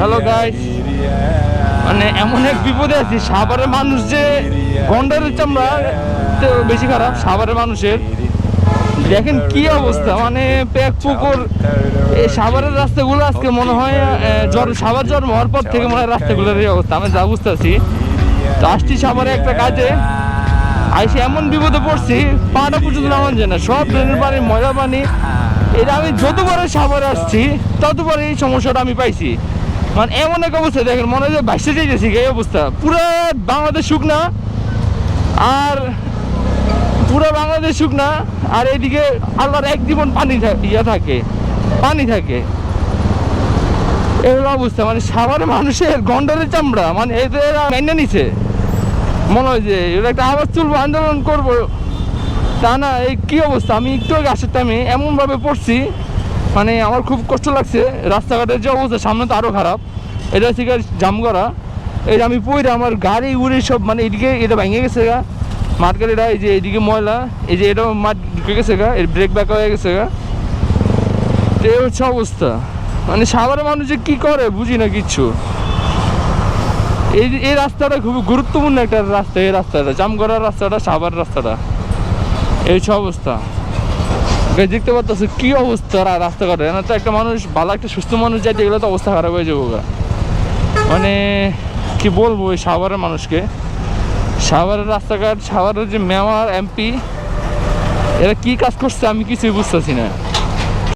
Hello guys মানে এমন এক বিপদে আছি, সাভারের মানুষ যে গন্ডারের চামড়া তো বেশি খারাপ, সাভারের মানুষের। দেখেন কি অবস্থা মানে পেক পুকুর, এই সাভারের রাস্তাগুলো আজকে মনে হয় জ্বর, সাভার জ্বর হওয়ার পর থেকে মনে হয় রাস্তাগুলোর এই অবস্থা, আমি যা বুঝতেছি। তো আসছি সাভারে একটা কাজে। আইসে এমন বিপদে পড়ছি, পাটা পর্যন্ত নামান যায় না, সব ড্রেনের পানি, ময়লা পানি। এটা আমি যতবারে সাভারে আসছি ততবার এই সমস্যাটা আমি পাইছি। মানে এমন এক অবস্থা, দেখেন মনে হয় বাইশে যাইতেছি, এই অবস্থা। পুরো বাংলাদেশ শুকনা আর পুরো বাংলাদেশ শুকনা আর এইদিকে আল্লাহর এক জীবন পানি ইয়া থাকে, পানি থাকে। এগুলো অবস্থা মানে সাভারে মানুষের গন্ডারের চামড়া মানে এদের মেনে নিছে। মনে হয় যে এরা একটা আওয়াজ তুলবো, আন্দোলন করব। তা না, এই কি অবস্থা? আমি একটু আগে আসার টাইমে এমনভাবে পড়ছি মানে আমার খুব কষ্ট লাগছে। রাস্তাঘাটের যে অবস্থা, সামনে তো আরও খারাপ। এটা হচ্ছে জাম করা যে আমি পড়ে আমার গাড়ি উড়ে সব মানে এদিকে এটা ভেঙে গেছে গা। মাঠ গাড়িটা এই যে এদিকে ময়লা, এই যে এটাও মাঠ ঢুকে গেছে গা, এর ব্রেক ব্যাক হয়ে গেছে গা। তো এই হচ্ছে অবস্থা। মানে সাধারণ মানুষ যে কী করে, বুঝি না কিচ্ছু। এই এই রাস্তাটা খুবই গুরুত্বপূর্ণ একটা রাস্তা, এই রাস্তাটা, জামগড়ার রাস্তাটা, সাভার রাস্তাটা। এই হচ্ছে অবস্থা। দেখতে পাচ্ছ, কি অবস্থা রাস্তাঘাটে? না তো একটা মানুষ, ভালো একটা সুস্থ মানুষ যাইতে গেলে তো অবস্থা খারাপ হয়ে যাব মানে কি বলব ওই সাভারের মানুষকে? সাভারের রাস্তাঘাট, সাভারের যে মেয়র, এমপি, এরা কি কাজ করছে আমি কিছুই বুঝতেছি না।